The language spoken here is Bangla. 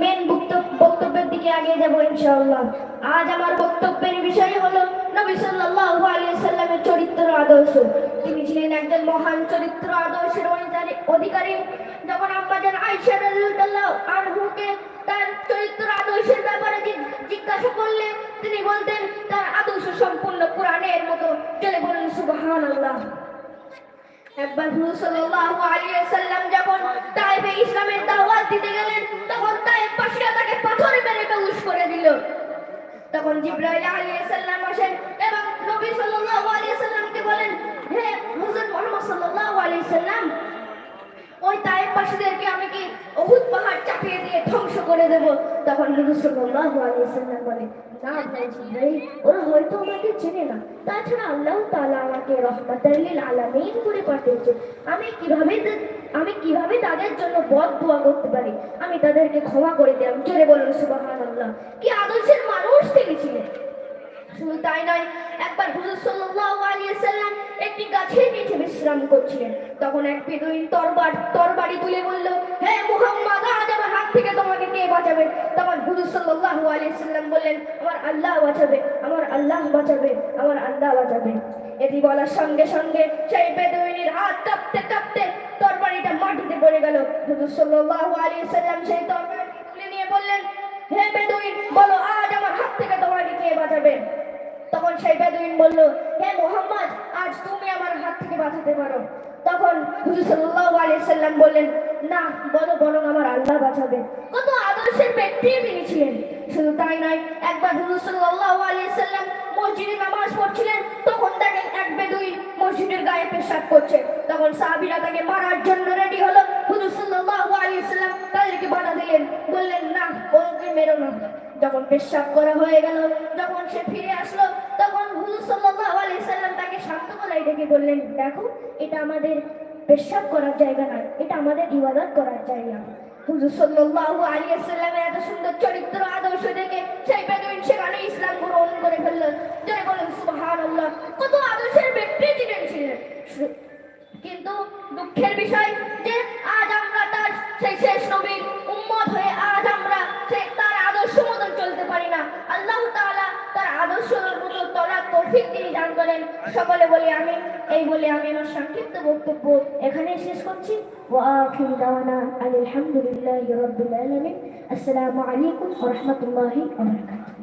মেন বক্তব্যের দিকে আগে যাব ইনশাআল্লাহ আজ আমার বক্তব্যের বিষয় হলো নবী সাল্লাল্লাহু আলাইহি সাল্লামের চরিত্র আদর্শ তিনি ছিলেন একজন মহান চরিত্র আদর্শের অধিকারী যখন আম্মাজান আয়েশা রাদিয়াল্লাহু আনহুকে তার চরিত্র আদর্শের ব্যাপারে জিজ্ঞাসা করলে তিনি বলতেন তার আদর্শ সম্পূর্ণ কোরআনের মতো চলে বলুন সুবহানাল্লাহ একবার হুজুর সাল্লাল্লাহু আলাইহি তখন জিব্রাইল আলাইহিস সালাম আসেন এবং নবী সাল্লাল্লাহু আলাইহি সাল্লামকে বলেন হে হুজুর মুহাম্মদ সাল্লাল্লাহু আলাইহি সাল্লাম ওই তায়েফ পাশীদেরকে আমি কি উহুদ পাহাড় চাপিয়ে দিয়ে ধ্বংস করে দেব, তখন হুজুর সাল্লাল্লাহু আলাইহি বলে ওরা হয়তো আমাকে চেনে না। তাছাড়া আল্লাহ আমাকে আলামিন করে পাঠিয়েছে। আমি কীভাবে আমি কীভাবে তাদের জন্য বদ দোয়া করতে পারি? আমি তাদেরকে ক্ষমা করে দিলাম। কি আদর্শের মানুষ তিনি ছিলেন? শুধু তাই নয়, একবার হুজুর একটি গাছের নিচে বিশ্রাম করছিলেন। তখন এক বেদুইন তরবার, তরবারি তুলে বলল, হে মুহাম্মদ আজ আমার হাত থেকে তোমাকে কে বাঁচাবে। তখন হুজুর সাল্লাল্লাহু আলাইহি সাল্লাম বললেন, আমার আল্লাহ বাঁচাবে, আমার আল্লাহ বাঁচাবে, আমার আল্লাহ বাঁচাবে। এটি বলার সঙ্গে সঙ্গে সেই বেদুইনের হাত কাঁপতে কাঁপতে তরবারিটা মাটিতে পড়ে গেল। হুজুর সাল্লাল্লাহু আলাইহি সাল্লাম সেই তরবারি তুলে নিয়ে বললেন, হে বেদুইন, বলো আজ আমার হাত থেকে তোমাকে কে বাঁচাবে? তখন সেই বেদুইন বলল, হে মোহাম্মদ, আজ তুমি আমার হাত থেকে বাঁচাতে পারো। তখন হুজুর সাল্লাল্লাহু আলাইহি সাল্লাম বললেন, না, বলো, বরং আমার আল্লাহ বাঁচাবে। কত ব্যক্তি শুধু তাই নয়, একবার হুজুর সাল্লাল্লাহু আলাইহি সাল্লাম মসজিদে নামাজ পড়ছিলেন, তখন দেখেন এক বেদুইন মসজিদের গায়ে পেশাব করছে। তখন সাহাবীরা তাকে মারার জন্য রেডি হলো। হুজুর সাল্লাল্লাহু আলাইহি সাল্লাম তাদেরকে বাধা দিলেন। বললেন, না, ওকে মেরো না। যখন পেশাব করা হয়ে গেল, যখন সে ফিরে আসলো, তখন হুজুর সাল্লাল্লাহু আলাইহি তাকে শান্ত গলায় ডেকে বললেন, দেখো, এটা আমাদের পেশাব করার জায়গা নয়, এটা আমাদের ইবাদত করার জায়গা। হুজুর সাল্লাল্লাহু আলাইহি সাল্লামের এত সুন্দর চরিত্র, আদর্শ দেখে সেই বেদুইন সেখানে ইসলাম গ্রহণ করে ফেলল। জয় বলেন, সুবহানাল্লাহ। কত আদর্শের ব্যক্তি ছিলেন ছিলেন। কিন্তু দুঃখের বিষয় সকলে বলি আমি, এই বলে আমি আমার সংক্ষিপ্ত বক্তব্য এখানে শেষ করছি। ওয়া دعوانا দাওয়ানা الحمد لله رب العالمين السلام عليكم রাহমাতুল্লাহি الله বারাকাতুহু।